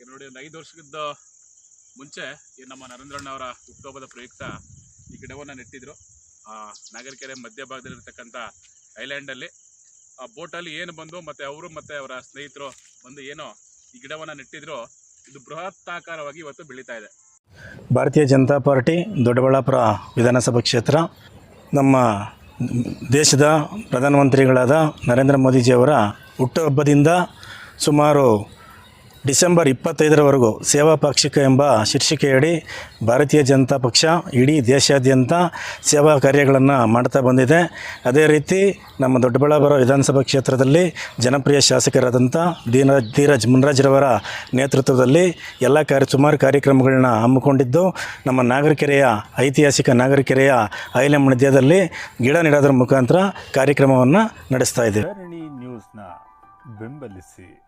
ಈಗ ನೋಡಿ ಒಂದು ಐದು ವರ್ಷದ ಮುಂಚೆ ಈ ನಮ್ಮ ನರೇಂದ್ರಣ್ಣ ಅವರ ಹುಟ್ಟುಹಬ್ಬದ ಪ್ರಯುಕ್ತ ಈ ಗಿಡವನ್ನು ನೆಟ್ಟಿದ್ರು. ಆ, ನಾಗರಿಕೆರೆ ಮಧ್ಯಭಾಗದಲ್ಲಿರ್ತಕ್ಕಂಥ ಐಲ್ಯಾಂಡಲ್ಲಿ ಆ ಬೋಟಲ್ಲಿ ಏನು ಬಂದು ಮತ್ತು ಅವರು ಮತ್ತು ಅವರ ಸ್ನೇಹಿತರು ಬಂದು ಏನೋ ಈ ಗಿಡವನ್ನು ನೆಟ್ಟಿದ್ರು. ಇದು ಬೃಹತ್ತಾಕಾರವಾಗಿ ಇವತ್ತು ಬೆಳೀತಾ ಇದೆ. ಭಾರತೀಯ ಜನತಾ ಪಾರ್ಟಿ ದೊಡ್ಡಬಳ್ಳಾಪುರ ವಿಧಾನಸಭಾ ಕ್ಷೇತ್ರ ನಮ್ಮ ದೇಶದ ಪ್ರಧಾನಮಂತ್ರಿಗಳಾದ ನರೇಂದ್ರ ಮೋದಿಜಿಯವರ ಹುಟ್ಟುಹಬ್ಬದಿಂದ ಸುಮಾರು ಡಿಸೆಂಬರ್ ಇಪ್ಪತ್ತೈದರವರೆಗೂ ಸೇವಾ ಪಾಕ್ಷಿಕ ಎಂಬ ಶೀರ್ಷಿಕೆಯಡಿ ಭಾರತೀಯ ಜನತಾ ಪಕ್ಷ ಇಡೀ ದೇಶಾದ್ಯಂತ ಸೇವಾ ಕಾರ್ಯಗಳನ್ನು ಮಾಡ್ತಾ ಬಂದಿದೆ. ಅದೇ ರೀತಿ ನಮ್ಮ ದೊಡ್ಡಬಳ್ಳಾಪುರ ವಿಧಾನಸಭಾ ಕ್ಷೇತ್ರದಲ್ಲಿ ಜನಪ್ರಿಯ ಶಾಸಕರಾದಂಥ ದೀನ ಧೀರಜ್ ಮುನ್ರಾಜ್ರವರ ನೇತೃತ್ವದಲ್ಲಿ ಎಲ್ಲ ಕಾರ್ಯ ಸುಮಾರು ಕಾರ್ಯಕ್ರಮಗಳನ್ನ ಹಮ್ಮಿಕೊಂಡಿದ್ದು, ನಮ್ಮ ನಾಗರಿಕೆರೆಯ ಐತಿಹಾಸಿಕ ನಾಗರಿಕೆರೆಯ ಐಲೆ ಮಧ್ಯದಲ್ಲಿ ಗಿಡ ನೆಡೋದ್ರ ಮುಖಾಂತರ ಕಾರ್ಯಕ್ರಮವನ್ನು ನಡೆಸ್ತಾ ಇದ್ದೇವೆ. ಬೆಂಬಲಿಸಿ.